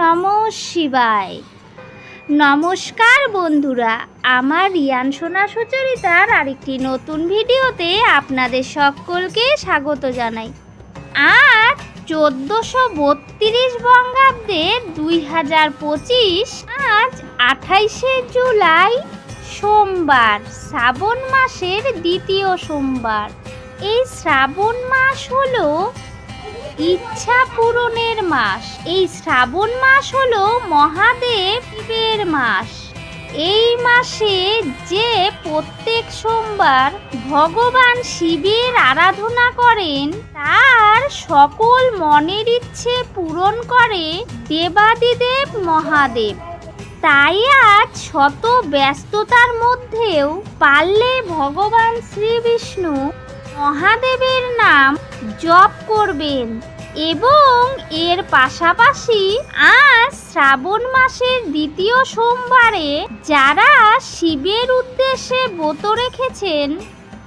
নম শিবায়। নমস্কার বন্ধুরা, আমার রিয়ান সোনা সুচরিতার আরেকটি নতুন ভিডিওতে আপনাদের সকলকে স্বাগত জানাই। আজ চোদ্দোশো বত্রিশ বঙ্গাব্দে দুই হাজার পঁচিশ, আজ আঠাইশে জুলাই, সোমবার, শ্রাবণ মাসের দ্বিতীয় সোমবার। এই শ্রাবণ মাস হলো ইচ্ছা পূরণের মাস। এই শ্রাবণ মাস হলো মহাদেব শিবের মাস। এই মাসে যে প্রত্যেক সোমবার ভগবান শিবের আরাধনা করেন, তার সকল মনের ইচ্ছে পূরণ করে দেবাদিদেব মহাদেব। তাই আজ শত ব্যস্ততার মধ্যেও পারলে ভগবান শ্রী বিষ্ণু মহাদেবের নাম জপ করবেন এবং এর পাশাপাশি আজ শ্রাবণ মাসের দ্বিতীয় সোমবারে যারা শিবের উদ্দেশ্যে ব্রত রেখেছেন,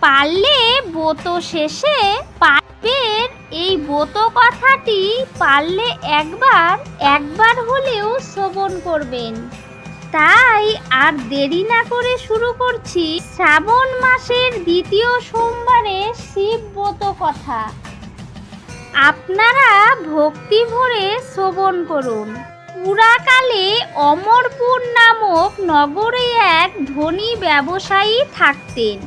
পারলে ব্রত শেষে পারবেন। এই ব্রত কথাটি পারলে একবার একবার হলেও শ্রবণ করবেন। তাই আর দেরি না করে শুরু করছি শ্রাবণ মাসের দ্বিতীয় সোমবারে শিবব্রত কথা। আপনারা ভক্তি ভরে শ্রবণ করুন। পুরাকালে অমরপুর নামক নগরে এক ধনী ব্যবসায়ী থাকতেন।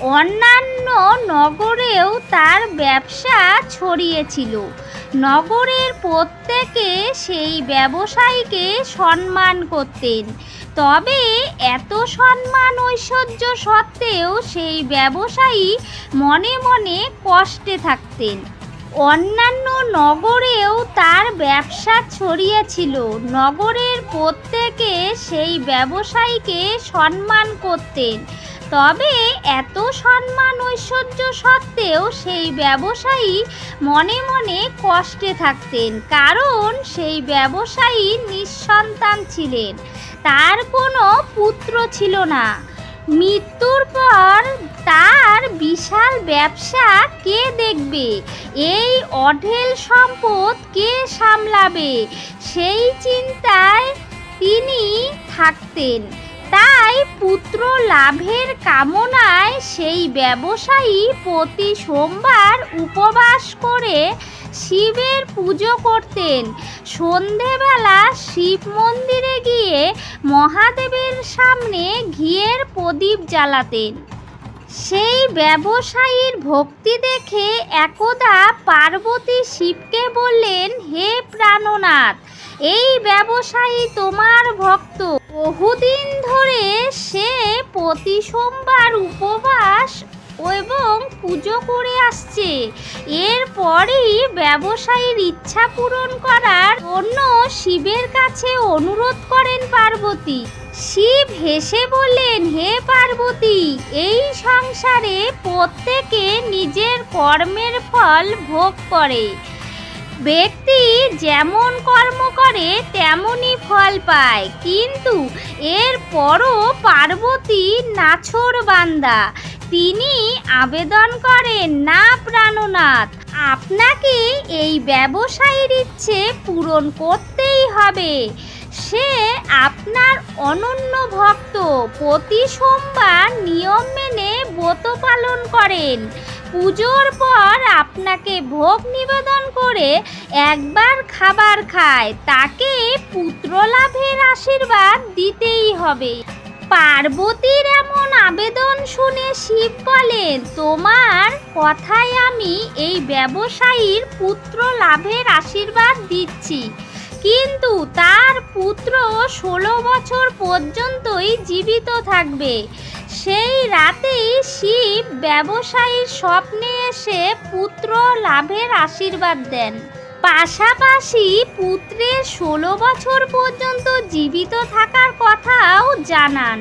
অন্যান্য নগরেও তার ব্যবসা ছড়িয়েছিল। নগরের প্রত্যেকে সেই ব্যবসায়ীকে সম্মান করতেন। তবে এত সম্মান ঐশ্বর্য সত্ত্বেও সেই ব্যবসায়ী মনে মনে কষ্টে থাকতেন। অন্যান্য নগরেও তার ব্যবসা ছড়িয়েছিল। নগরের প্রত্যেকে সেই ব্যবসায়ীকে সম্মান করতেন। তবে এত সম্মান ঐশ্বর্য সত্ত্বেও সেই ব্যবসায়ী মনে মনে কষ্টে থাকতেন, কারণ সেই ব্যবসায়ী নিঃসন্তান ছিলেন। তার কোনো পুত্র ছিল না। মৃত্যুর পর তার বিশাল ব্যবসা কে দেখবে? এই অঢেল সম্পদ কে সামলাবে? সেই চিন্তায় তিনি থাকতেন। তাই পুত্র লাভের কামনায় সেই ব্যবসায়ী প্রতি সোমবার উপবাস করে শিবের পুজো করতেন। সন্ধেবেলা শিব মন্দিরে গিয়ে মহাদেবের সামনে ঘিয়ের প্রদীপ জ্বালাতেন। সেই ব্যবসায়ীর ভক্তি দেখে একদা পার্বতী শিবকে বললেন, হে প্রাণনাথ, এই ব্যবসায়ী তোমার ভক্ত। বহুদিন ধরে সে প্রতি সোমবার উপবাস এবং পুজো করে আসছে। এরপরই ব্যবসায়ীর ইচ্ছা পূরণ করার জন্য শিবের কাছে অনুরোধ করেন পার্বতী। শিব হেসে বললেন, হে পার্বতী, এই সংসারে প্রত্যেকে নিজের কর্মের ফল ভোগ করে। ব্যক্তি যেমন কর্ম করে, তেমনই ফল পায়। কিন্তু এর পরও পার্বতী নাছর বান্দা। তিনি আবেদন করেন, না প্রাণনাথ, আপনাকে এই ব্যবসায়ীর ইচ্ছে পূরণ করতেই হবে। সে আপনার অনন্য ভক্ত, প্রতি সোমবার নিয়ম মেনে ব্রত পালন করেন। পুজোর পর আপনাকে ভোগ নিবেদন করে একবার খাবার খায়। তাকে পুত্র লাভের আশীর্বাদ দিতেই হবে। পার্বতীর এমন আবেদন শুনে শিব বলেন, তোমার কথায় আমি এই ব্যবসায়ীর পুত্র লাভের আশীর্বাদ দিচ্ছি। কিন্তু তার পুত্র ষোলো বছর পর্যন্তই জীবিত থাকবে। সেই রাতেই শিব ব্যবসায়ীর স্বপ্নে এসে পুত্র লাভের আশীর্বাদ দেন। পাশাপাশি পুত্রের ষোলো বছর পর্যন্ত জীবিত থাকার কথাও জানান।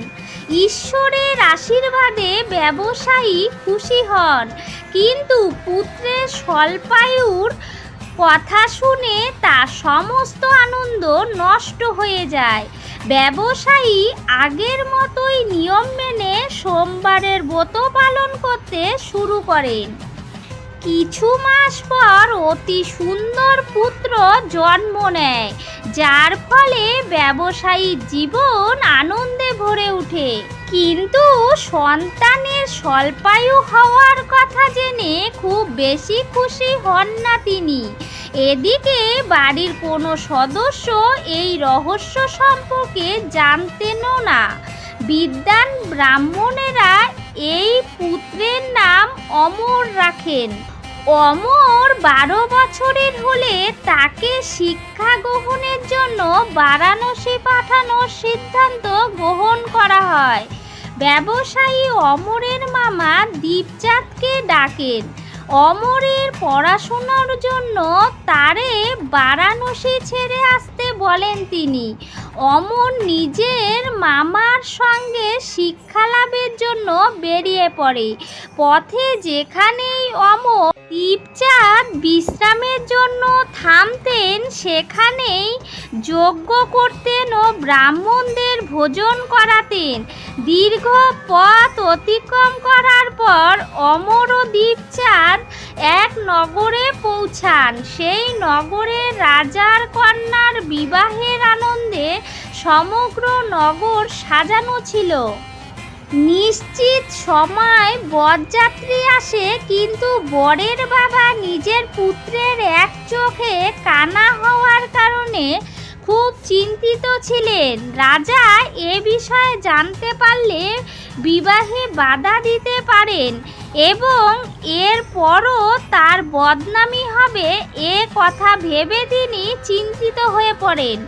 ঈশ্বরের আশীর্বাদে ব্যবসায়ী খুশি হন। কিন্তু পুত্রের স্বল্পায়ুর কথা শুনে তার সমস্ত আনন্দ নষ্ট হয়ে যায়। ব্যবসায়ী আগের মতোই নিয়ম মেনে সোমবারের ব্রত পালন করতে শুরু করেন। কিছু মাস পর অতি সুন্দর পুত্র জন্ম নেয়, যার ফলে ব্যবসায়িক জীবন আনন্দে ভরে ওঠে। কিন্তু সন্তানের স্বল্পায়ু হওয়ার কথা জেনে খুব বেশি খুশি হন না তিনি। এদিকে বাড়ির কোনো সদস্য এই রহস্য সম্পর্কে জানতেনও না। বিদ্যান ব্রাহ্মণেরা এই পুত্রের নাম অমর রাখেন। অমর বারো বছরের হলে তাকে শিক্ষা গ্রহণের জন্য বারাণসী পাঠানোর সিদ্ধান্ত গ্রহণ করা হয়। ব্যবসায়ী অমরের মামা দীপচাঁদকে ডাকেন। অমরের পড়াশোনার জন্য তারে বারাণসী ছেড়ে আসতে বলেন তিনি। অমর নিজের মামার সঙ্গে শিক্ষালাভের জন্য বেরিয়ে পড়ে। পথে যেখানেই অমর দীপচাঁদ বিশ্রামের জন্য থামতেন, সেখানেই যজ্ঞ করতেন ও ব্রাহ্মণদের ভোজন করাতেন। দীর্ঘ পথ অতিক্রম করার পর অমর ও দীপচাঁদ এক নগরে পৌঁছান। সেই নগরে রাজার কন্যার বিবাহের আনন্দে সমগ্র নগর সাজানো ছিল। নিশ্চিত সময় বরযাত্রী আসে, কিন্তু বরের বাবা নিজের পুত্রের এক চোখে কানা হওয়ার কারণে খুব চিন্তিত ছিলেন। রাজা এ বিষয়ে জানতে পারলে বিবাহে বাধা দিতে পারেন এবং এরপরও তার বদনামি হবে এ কথা ভেবে তিনি চিন্তিত হয়ে পড়েন।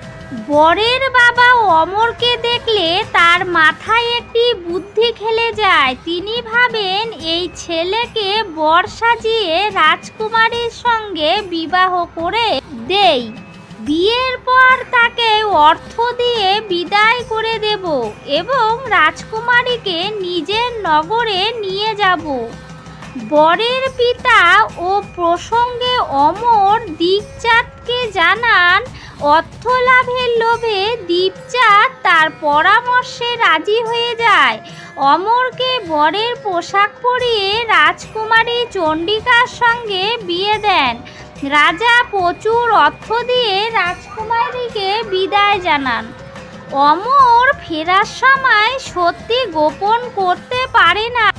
বরের বাবা অমরকে দেখলে তার মাথায় একটি বুদ্ধি খেলে যায়। তিনি ভাবেন, এই ছেলেকে বর সাজিয়ে রাজকুমারীর সঙ্গে বিবাহ করে দেই। বিয়ের পর তাকে অর্থ দিয়ে বিদায় করে দেব এবং রাজকুমারীকে নিজের নগরে নিয়ে যাব। বরের পিতা ও প্রসঙ্গে অমর দীপচাঁদকে জানান অর্থ লাভের লোভে দীপচাঁদ তার পরামর্শে রাজি হয়ে যায়। অমরকে বরের পোশাক পরিয়ে রাজকুমারী চণ্ডিকার সঙ্গে বিয়ে দেন। রাজা প্রচুর অর্থ দিয়ে রাজকুমারীকে বিদায় জানান। অমর ফেরার সময় সত্যি গোপন করতে পারে না।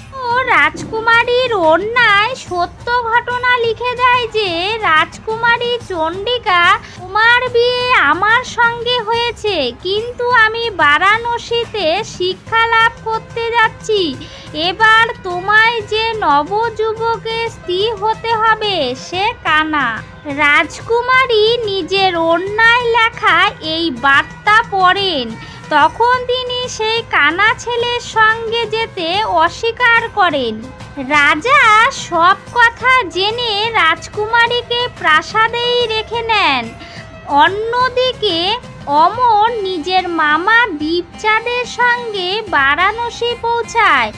রাজকুমারীর অন্যায় সত্য ঘটনা লিখে দেয় যে, রাজকুমারী চণ্ডিকা তোমার বিয়ে আমার সঙ্গে হয়েছে, কিন্তু আমি বারাণসীতে শিক্ষা লাভ করতে যাচ্ছি। এবার তোমায় যে নবযুবকের স্ত্রী হতে হবে, সে কানা। রাজকুমারী নিজের অন্যায় লেখা এই বার্তা পড়েন। তখন তিনি সেই কানা ছেলের সঙ্গে যেতে অস্বীকার করেন। রাজা সব কথা জেনে রাজকুমারীকে প্রাসাদেই রেখে নেন। অন্যদিকে অমর নিজের মামা দীপচাঁদের সঙ্গে বারাণসী পৌঁছায়।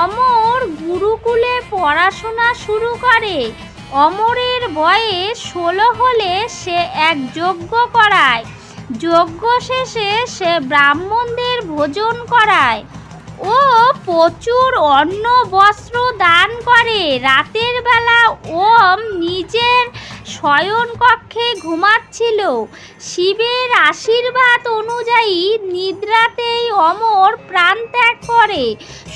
অমর গুরুকুলে পড়াশোনা শুরু করে। অমরের বয়স ষোলো হলে সে এক যজ্ঞ করায়। যজ্ঞ শেষে সে ব্রাহ্মণদের ভোজন করায় ও প্রচুর অন্ন, বস্ত্র দান করে। রাতের বেলা ওম নিজের শয়ন কক্ষে ঘুমাচ্ছিল। শিবের আশীর্বাদ অনুযায়ী নিদ্রাতেই অমর প্রাণ ত্যাগ করে।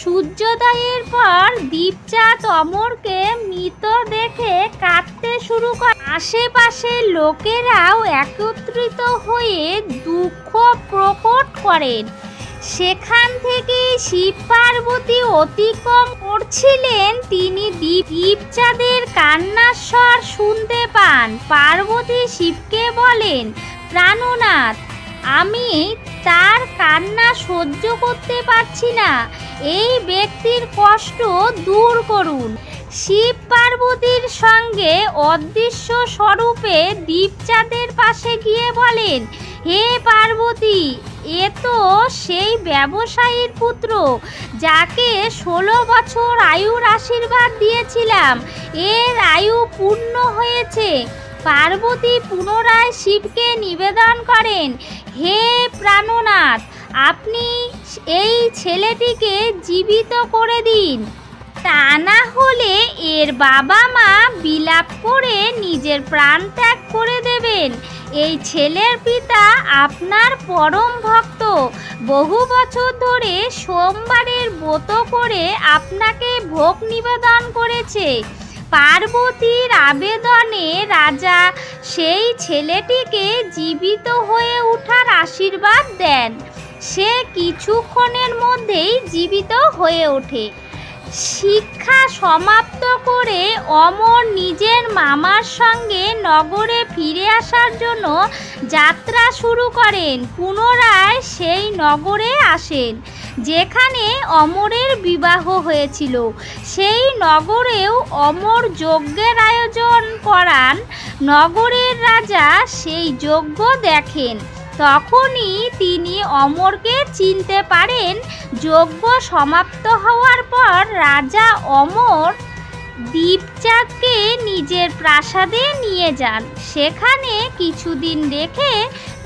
সূর্যোদয়ের পর দীপচাঁদ অমরকে মৃত দেখে কাঁদতে শুরু করে। আশেপাশের লোকেরাও একত্রিত হয়ে দুঃখ প্রকট করেন। সেখান থেকে শিব পার্বতী অতিক্রম করছিলেন তিনি দীপ দীপচাঁদের কান্নার স্বর শুনতে পান। পার্বতী শিবকে বলেন, প্রাণনাথ, আমি তার কান্না সহ্য করতে পারছি না। এই ব্যক্তির কষ্ট দূর করুন। শিব পার্বতীর সঙ্গে অদৃশ্য স্বরূপে দীপচাঁদের পাশে গিয়ে বলেন, হে পার্বতী, এ তো সেই ব্যবসায়ীর পুত্র, যাকে ষোলো বছর আয়ুর আশীর্বাদ দিয়েছিলাম। এর আয়ু পূর্ণ হয়েছে। পার্বতী পুনরায় শিবকে নিবেদন করেন, হে প্রাণনাথ, আপনি এই ছেলেটিকে জীবিত করে দিন। তা না হলে এর বাবা মা বিলাপ করে নিজের প্রাণ ত্যাগ করে দেবেন। এই ছেলের পিতা আপনার পরম ভক্ত। বহু বছর ধরে সোমবারের ব্রত করে আপনাকে ভোগ নিবেদন করেছে। পার্বতীর আবেদনে রাজা সেই ছেলেটিকে জীবিত হয়ে ওঠার আশীর্বাদ দেন। সে কিছুক্ষণের মধ্যেই জীবিত হয়ে ওঠে। শিক্ষা সমাপ্ত করে অমর নিজের মামার সঙ্গে নগরে ফিরে আসার জন্য যাত্রা শুরু করেন। পুনরায় সেই নগরে আসেন, যেখানে অমরের বিবাহ হয়েছিল। সেই নগরেও অমর যজ্ঞের আয়োজন করান। নগরের রাজা সেই যজ্ঞ দেখেন। তখনই তিনি অমরকে চিনতে পারেন। যজ্ঞ সমাপ্ত হওয়ার পর রাজা অমর দীপচাঁদকে নিজের প্রাসাদে নিয়ে যান। সেখানে কিছুদিন রেখে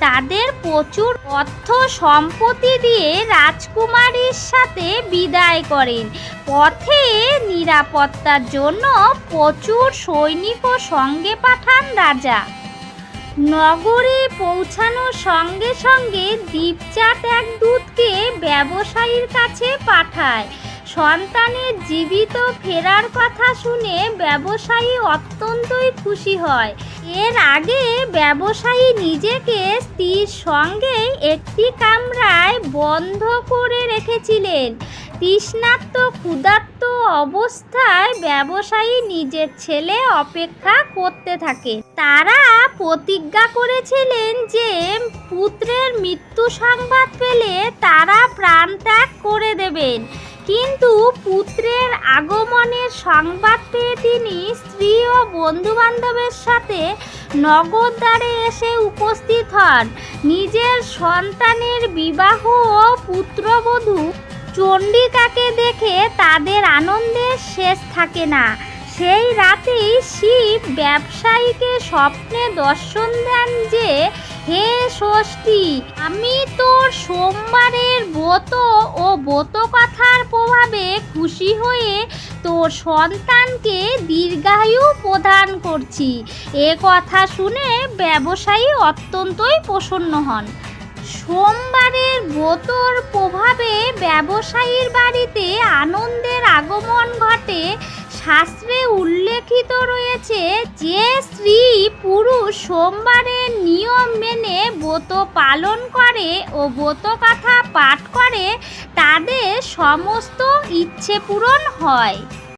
তাদের প্রচুর অর্থ সম্পত্তি দিয়ে রাজকুমারীর সাথে বিদায় করেন। পথে নিরাপত্তার জন্য প্রচুর সৈনিকও সঙ্গে পাঠান রাজা। নগরে পৌঁছানোর সঙ্গে সঙ্গে দীপচাঁদ এক দূতকে ব্যবসায়ীর কাছে পাঠায়। সন্তানের জীবিত ফেরার কথা শুনে ব্যবসায়ী অত্যন্তই খুশি হয়। এর আগে ব্যবসায়ী নিজেকে স্ত্রীর সঙ্গে একটি কামরায় বন্ধ করে রেখেছিলেন। তৃষ্ণার্ত, ক্ষুধার্ত অবস্থায় ব্যবসায়ী নিজের ছেলে অপেক্ষা করতে থাকে। তারা প্রতিজ্ঞা করেছিলেন যে পুত্রের মৃত্যু সংবাদ পেলে তারা প্রাণ ত্যাগ করে দেবেন। কিন্তু পুত্রের আগমনের সংবাদ পেয়ে তিনি স্ত্রী ও বন্ধু বান্ধবের সাথে নগরদ্বারে এসে উপস্থিত হন। নিজের সন্তানের বিবাহ ও পুত্রবধূ চণ্ডিকাকে দেখে তাদের আনন্দের শেষ থাকে না। সেই রাতেই শিব ব্যবসায়ীকে স্বপ্নে দর্শন দেন যে হে ষষ্ঠী, আমি তোর সোমবারের ব্রত ও ব্রত কথার প্রভাবে খুশি হয়ে তোর সন্তানকে দীর্ঘায়ু প্রদান করছি। এ কথা শুনে ব্যবসায়ী অত্যন্তই প্রসন্ন হন। সোমবারের ব্রতর প্রভাবে ব্যবসায়ীর বাড়িতে আনন্দের আগমন ঘটে শাস্ত্রে উল্লেখিত রয়েছে যে স্ত্রী পুরুষ সোমবারের নিয়ম মেনে ব্রত পালন করে ও ব্রত কথা পাঠ করে, তাদের সমস্ত ইচ্ছে পূরণ হয়।